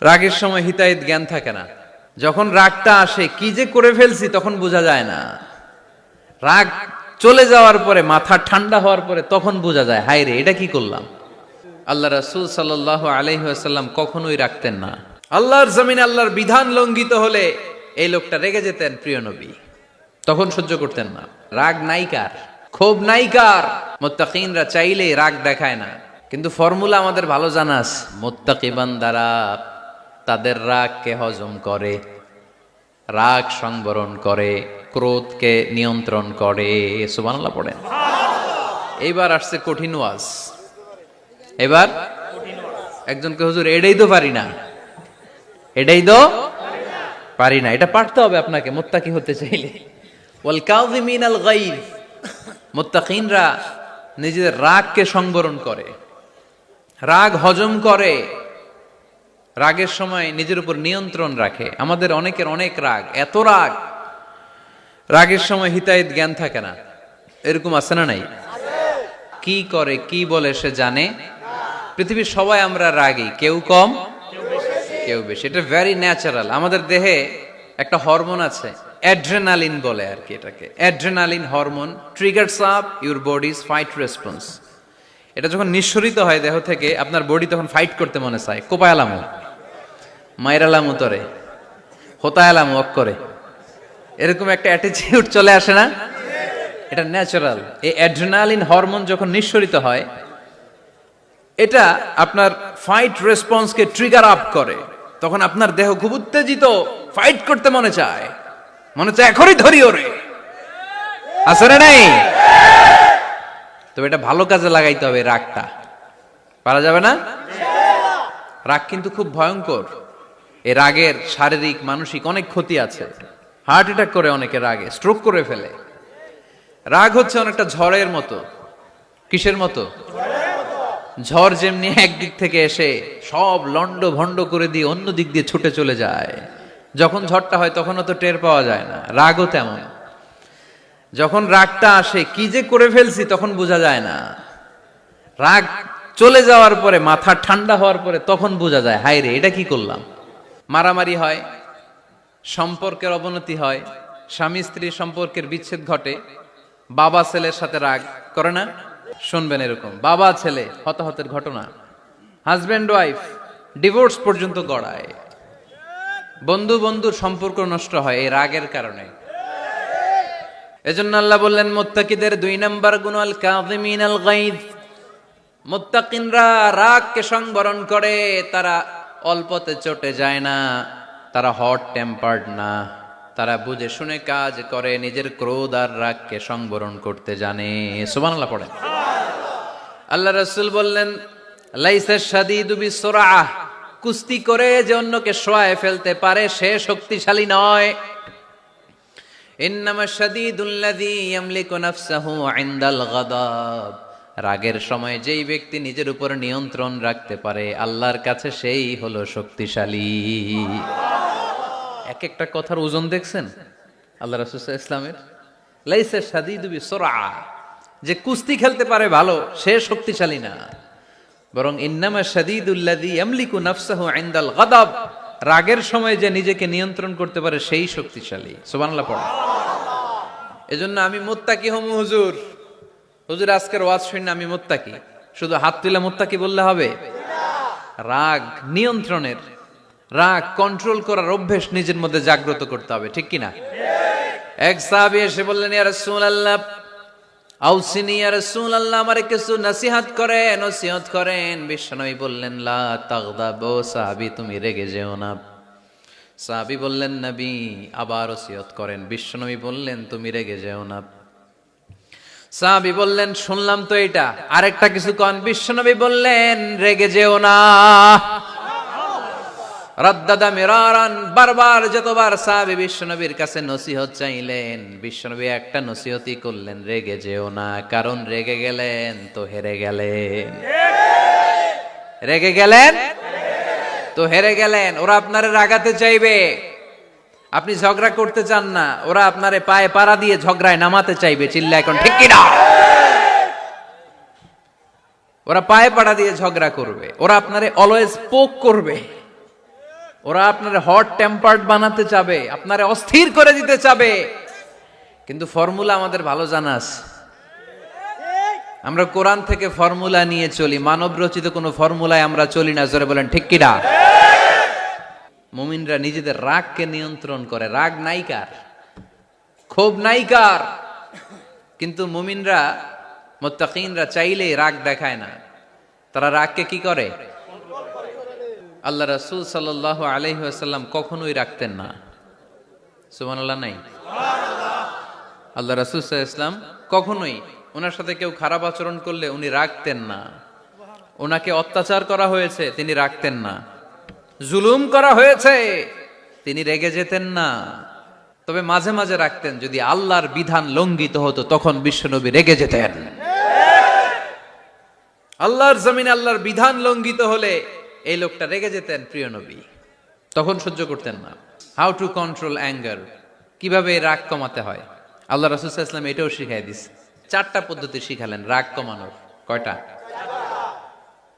রাগের সময় হিতাহিত জ্ঞান থাকে না। যখন রাগটা আসে, কি যে করে ফেলছি তখন বোঝা যায় না। রাগ চলে যাওয়ার পরে, মাথা ঠান্ডা হওয়ার পরে তখন বোঝা যায়, হায় রে, এটা কি করলাম? আল্লাহ রাসূল সাল্লাল্লাহু আলাইহি ওয়াসাল্লাম কখনোই রাখতেন না। আল্লাহর জমিন আল্লাহর বিধান লঙ্ঘিত হলে এই লোকটা রেগে যেতেন, প্রিয় নবী। তখন সহ্য করতেন না। রাগ নাইকার ক্ষোভ নাইকার মোত্তাকিনরা চাইলে রাগ দেখায় না। কিন্তু ফর্মুলা আমাদের ভালো জানাস। আছে মোত্তাকি বান্দারা তাদের রাগকে হজম করে, রাগ সংবরণ করে, ক্রোধকে নিয়ন্ত্রণ করে। সুবহানাল্লাহ পড়েন। এইবার আসছে কঠিন ওয়াজ। এবার একজনকে হুজুর এটাই তো পারি না। এটাই তো পারি না। এটা পারতে হবে আপনাকে, মোত্তাকি হতে চাইলে। আল নিজেদের রাগকে সংবরণ করে। রাগ হজম করে। রাগের সময় নিজের উপর নিয়ন্ত্রণ রাখে। আমাদের অনেকের অনেক রাগ। এত রাগ। রাগের সময় হিতাহিত জ্ঞান থাকে না। এরকম আছে না নাই? কি করে, কি বলে সে জানে? পৃথিবীর সবাই আমরা রাগী। কেউ কম, কেউ বেশি। এটা ভেরি ন্যাচারাল আমাদের দেহে একটা হরমোন আছে। অ্যাড্রেনালিন বলে আর কি এটাকে। Adrenaline hormone triggers up your body's fight response এটা যখন নিঃসরিত হয় দেহ থেকে, আপনার বডি তখন ফাইট করতে মনে চায়। কোপায়ালামো মাইরালামো তরে হোতায়ালামো করে এরকম একটা অ্যাটিটিউড চলে আসে না? এটা ন্যাচারাল এই অ্যাড্রেনালিন হরমোন যখন নিঃসরিত হয়, এটা আপনার ফাইট রেসপন্সকে ট্রিগার আপ করে। তখন আপনার দেহ খুব উত্তেজিত ফাইট করতে মনে চায়। মনে চায়, এখনই ধরি ওরে। আসলে নেই? তবে এটা ভালো কাজে লাগাইতে হবে রাগটা। পারা যাবে না? রাগ কিন্তু খুব ভয়ঙ্কর। এই রাগের শারীরিক, মানসিক অনেক ক্ষতি আছে। হার্ট অ্যাটাক করে অনেকে রাগে স্ট্রোক করে ফেলে। রাগ হচ্ছে অনেকটা ঝড়ের মতো। কিসের মতো? ঝড় যেমনি একদিক থেকে এসে সব লন্ড ভন্ড করে দিয়ে অন্য দিক দিয়ে ছুটে চলে যায়। যখন ঝড়টা হয় তখনও তো টের পাওয়া যায় না, রাগও তেমন। যখন রাগটা আসে, কি যে করে ফেলছি তখন বোঝা যায় না। রাগ চলে যাওয়ার পরে, মাথা ঠান্ডা হওয়ার পরে তখন বোঝা যায়, হায় রে, এটা কি করলাম? মারামারি হয়, সম্পর্কের অবনতি হয়, স্বামী স্ত্রী সম্পর্কের বিচ্ছেদ ঘটে, বাবা ছেলের সাথে রাগ করে না? শুনবেন এরকম, বাবা ছেলে, হতাহতের ঘটনা। হাজব্যান্ড ওয়াইফ ডিভোর্স পর্যন্ত গড়ায়। বন্ধু বন্ধুর সম্পর্ক নষ্ট হয় এই রাগের কারণে। এজন্য আল্লাহ বললেন, মোত্তাকিদের দুই নাম্বার গুণ আল কাযিমিন আল গাইদ মোত্তাকিনরা রাগকে সংবরণ করে, তারা অল্পতে চটে যায় না, তারা হট টেম্পার্ড না। তারা বুঝে, শুনে কাজ করে, নিজের ক্রোধ আর রাগকে সংবরণ করতে জানে। সুবহানাল্লাহ পড়েন। আল্লাহ রাসূল বললেন, লাইসা শাদীদু বিসরাআহ। কুস্তি করে যে অন্যকে শোয়ায় ফেলতে পারে, সে শক্তিশালী নয়। ইন্নামা শাদীদুল্লাযী ইয়ামলিকু নাফসাহু ইনদাল গাদাব। রাগের সময় যেই ব্যক্তি নিজের উপর নিয়ন্ত্রণ রাখতে পারে আল্লাহর কাছে সেই হলো শক্তিশালী। এক একটা কথার ওজন দেখছেন? আল্লাহ রাসূল ইসলামের লাইসা শাদীদু সোরা যে কুস্তি খেলতে পারে ভালো সে শক্তিশালী না। বরং ইন্নামা শাদীদুল্লাযী ইয়ামলিকু নাফসাহু ইনদাল গাদাব। রাগের সময় যে নিজেকে নিয়ন্ত্রণ করতে পারে সেই শক্তিশালী। সুবহানাল্লাহ পড়া। এজন্য আমি মুত্তাকি হমু হুজুর। হুজুর, আজকের ওয়াজ শুনে আমি মুত্তাকি। শুধু হাত তুলে মুত্তাকি বললে হবে? রাগ নিয়ন্ত্রণের, রাগ কন্ট্রোল করার অভ্যেস নিজের মধ্যে জাগ্রত করতে হবে, ঠিক কিনা? এক সাহাবী এসে বললেন, ইয়া রাসূলুল্লাহ, আউসিনি, ইয়া রাসূলুল্লাহ, আমারে কিছু নসিহত করেন নসিহত করেন। বিশ্বনবী বললেন, লা তাগদাব সাহাবী, তুমি রেগে যেও না। সাহাবী বললেন, নবী, আবার ওসিয়ত করেন। বিশ্বনবী বললেন, তুমি রেগে যেও না। সাহাবী বললেন, শুনলাম তো এটা। আরেকটা কিছু কন, বিশ্বনবী বললেন, রেগে যেও না। রদ্দাদা মিরারান বারবার যতবার সাহাবী বিশ্বনবীর কাছে নসিহত চাইলেন, বিশ্বনবী একটা নসিহতই করলেন, রেগে যেও না। কারণ, রেগে গেলেন তো হেরে গেলেন। রেগে গেলেন তো হেরে গেলেন। ওরা আপনারে রাগাতে চাইবে। আপনি ঝগড়া করতে চান না, ওরা আপনারে পায়ে পাড়া দিয়ে ঝগড়ায় নামাতে চাইবে, চিল্লা এখন, ঠিক কিনা? ওরা পায়ে পাড়া দিয়ে ঝগড়া করবে, ওরা আপনারে অলওয়েজ পোক করবে, ওরা আপনার হট টেম্পার্ড বানাতে চাবে, আপনারে অস্থির করে দিতে চাবে। কিন্তু ফর্মুলা আমাদের ভালো জানা আছে। আমরা কোরআন থেকে ফর্মুলা নিয়ে চলি মানব রচিত কোনো ফর্মুলায় আমরা চলি না, জোরে বলেন, ঠিক কিনা? মুমিনরা নিজেদের রাগকে নিয়ন্ত্রণ করে। রাগ নাইকার ক্ষোভ নাইকার কিন্তু মুমিনরা, মোত্তাকিনরা চাইলেই রাগ দেখায় না। তারা রাগকে কি করে? আল্লাহ রাসূল সাল্লাল্লাহু আলাইহি ওয়াসাল্লাম কখনোই রাখতেন না। সুবহানাল্লাহ নাই? আল্লাহ রাসূল ওয়াসাল্লাম কখনোই ওনার সাথে কেউ খারাপ আচরণ করলে উনি রাখতেন না। ওনাকে অত্যাচার করা হয়েছে, তিনি রাখতেন না। জুলুম করা হয়েছে। তিনি রেগে যেতেন না। তবে মাঝে মাঝে রাখতেন যদি আল্লাহর বিধান লঙ্ঘিত হতো তখন বিশ্বনবী রেগে যেতেন। আল্লাহর জমিন আল্লাহর বিধান লঙ্ঘিত হলে এই লোকটা রেগে যেতেন প্রিয় নবী। তখন সহ্য করতেন না। হাউ টু কন্ট্রোল অ্যাঙ্গার কীভাবে রাগ কমাতে হয়? আল্লাহ রাসুল ইসলাম এটাও শিখাই দিস। চারটা পদ্ধতি শিখালেন রাগ কমানোর। কয়টা?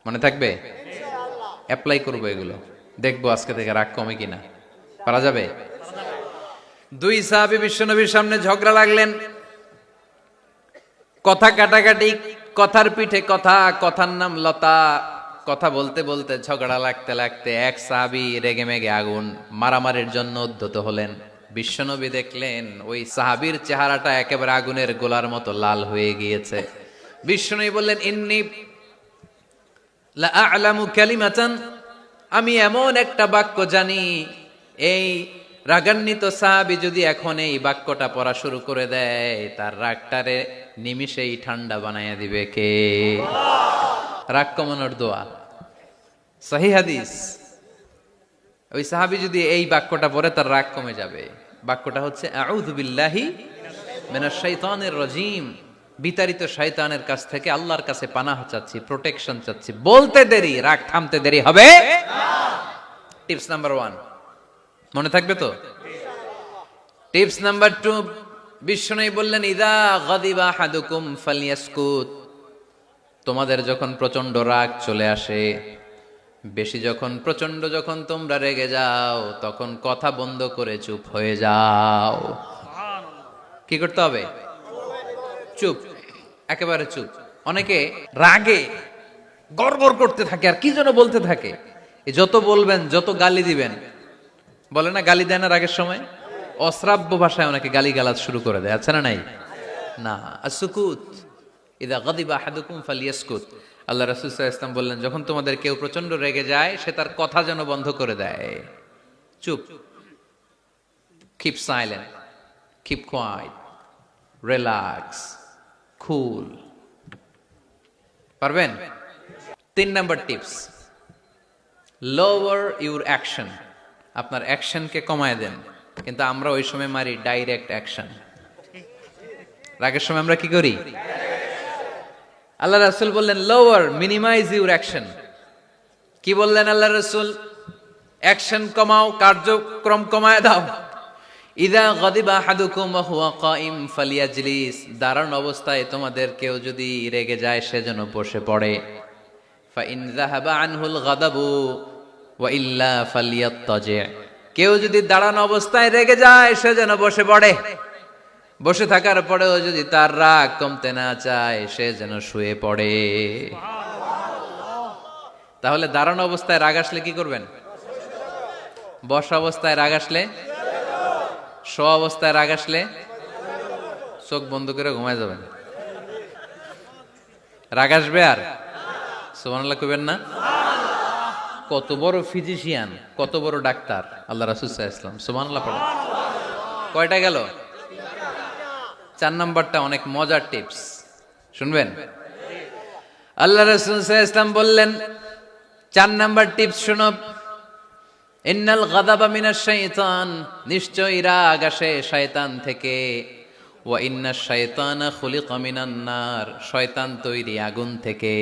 মনে থাকবে? অ্যাপ্লাই করব এগুলো। দেখব আজকে থেকে রাগ কমে কিনা। পারা যাবে? দুই সাহাবি বিশ্বনবীর সামনে ঝগড়া লাগলেন। কথা কাটাকাটি, কথার পিঠে কথা, কথার নাম লতা। কথা বলতে বলতে ঝগড়া লাগতে লাগতে এক সাহাবি রেগে মেগে আগুন মারামারির জন্য উদ্ধত হলেন। বিশ্বনবী দেখলেন ওই সাহাবির চেহারাটা একেবারে আগুনের গোলার মতো লাল হয়ে গিয়েছে। বিশ্বনবী বললেন, ইন্নি আ'লামু কালিমাতান আমি এমন একটা বাক্য জানি, এই রাগান্বিত সাহাবি যদি এখন এই বাক্যটা পড়া শুরু করে দেয়, তার রাগটারে নিমিষেই ঠান্ডা বানাইয়া দিবে কে? রাগ কমানোর দোয়া। সহি হাদিস। ওই সাহাবি যদি এই বাক্যটা পড়ে, তার রাগ কমে যাবে। বাক্যটা হচ্ছে, আউযু বিল্লাহি মিনাশ শাইতানির রাজিম। বিতাড়িত শয়তানের কাছ থেকে আল্লাহর কাছে পানাহ চাচ্ছি প্রোটেকশন চাচ্ছি। বলতে দেরি, রাগ থামতে দেরি হবে? টিপস নাম্বার ওয়ান মনে থাকবে তো? টিপস নাম্বার টু বিষ্ণু বললেন, ইদা গাদিবা হাদুকুম ফালিয়াসকুত। তোমাদের যখন প্রচণ্ড রাগ চলে আসে, বেশি যখন প্রচণ্ড যখন তোমরা রেগে যাও, তখন কথা বন্ধ করে চুপ হয়ে যাও। কি করতে হবে? চুপ। একেবারে চুপ। অনেকে রাগে, গড়গড় করতে থাকে আর কি যেন বলতে থাকে। যত বলবেন, যত গালি দিবেন, বলে না গালি দেয় না রাগের সময়? অশ্রাব্য ভাষায় অনেকে গালি গালাজ শুরু করে দেয়, আছে না নাই? না সুকুত ইদা গদিবা হাদুকুম ফালিয়াসকুত। আল্লাহ আলাইহি ইসলাম বললেন, যখন তোমাদের কেউ প্রচণ্ড রেগে যায়, সে তার কথা যেন বন্ধ করে দেয়। চুপ। Keep silent keep quiet relax cool পারবেন? তিন number tips. Lower your action আপনার অ্যাকশনকে কমায় দেন। কিন্তু আমরা ওই সময় মারি ডাইরেক্ট অ্যাকশন রাগের সময় আমরা কি করি? আল্লাহ রাসুল বললেন লোয়ার মিনিমাইজ ইউর অ্যাকশন কি বললেন আল্লাহ রসুল? অ্যাকশন কমাও, কার্যক্রম কমায় দাও। ইদা গদিবা হাদুকুম হুয়া কাইম ফালিয়াজলিস। দাঁড়ান অবস্থায় তোমাদের কেউ যদি রেগে যায় সেজন্য বসে পড়ে। ফাইন যাহাবা আনহুল গাদাবু ওয়া ইল্লা ফালিয়াত্তাজি। কেউ যদি দাঁড়ানো অবস্থায় রেগে যায়, সে যেন বসে পড়ে। বসে থাকার পরেও যদি তার রাগ কমতে না চায়, সে যেন শুয়ে পড়ে। তাহলে দাঁড়ানো অবস্থায় রাগ আসলে কি করবেন? বসা অবস্থায় রাগ আসলে শো অবস্থায় রাগ আসলে চোখ বন্ধ করে ঘুমায় যাবেন। রাগ আসবে আর? সুবহানাল্লাহ কইবেন না? কত বড় ফিজিশিয়ান কত বড় ডাক্তার, আল্লাহ আলাইহি ওয়াসাল্লাম, সুবহানাল্লাহ পড়ে কয়টা গেল? চার নাম্বারটা অনেক মজার টিপস শুনবেন? আল্লাহ রাসূল সাল্লাল্লাহু আলাইহি বললেন, চার নাম্বার টিপস শুনো ইন্নাল গাদাবা মিনাশ শাইতান, নিশ্চয়ই রাগ আসে শয়তান থেকে। ওয়া ইন্নাশ শাইতানা খুলি মিনান নার, শয়তান তৈরি আগুন থেকে।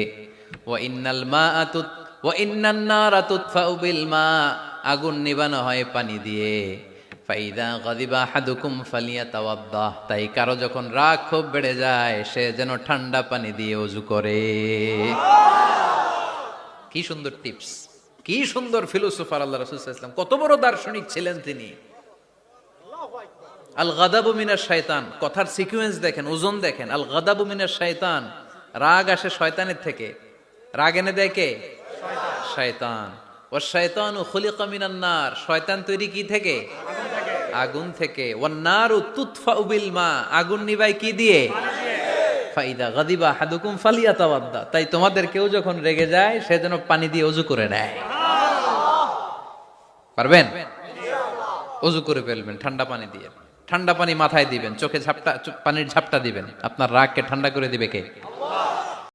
ওয়া ইন্নাল মা আতুত ওয়া ইন্নান নারা তুতফাউ বিল মা, আগুন নিবানো হয় পানি দিয়ে। ফাইদা গাদিবা হাদুকুম ফালিয়াতাওয়াদ্দাহ তাই কারও যখন রাগ খুব বেড়ে যায়, সে যেন ঠান্ডা পানি দিয়ে ওযু করে। কি সুন্দর টিপস। কি সুন্দর ফিলোসোফার আল্লাহ রসুল কত বড় দার্শনিক ছিলেন তিনি। আল গাদাবু মিনার শয়তান কথার সিকুয়েন্স দেখেন, ওজন দেখেন। আল গাদাবু মিনার শয়তান রাগ আসে শয়তানের থেকে। রাগ এনে দেয় কে? শয়তান। ও শয়তান ও খলিকা মিনান নার, শয়তান তৈরি কি থেকে? আগুন থেকে। ওয়ান্নার তুতফা উবিল মা আগুন নিবাই কি দিয়ে? ফাইদা গাদিবা হাদুকুম ফালিয়া তাওয়াদ্দা তাই তোমাদের কেউ যখন রেগে যায়, সে যেন পানি দিয়ে অজু করে নেয়। পারবেন? অজু করে ফেলবেন, ঠান্ডা পানি দিয়ে। ঠান্ডা পানি মাথায় দিবেন, চোখে ঝাপটা পানির ঝাপটা দিবেন। আপনার রাগকে ঠান্ডা করে দিবে কে?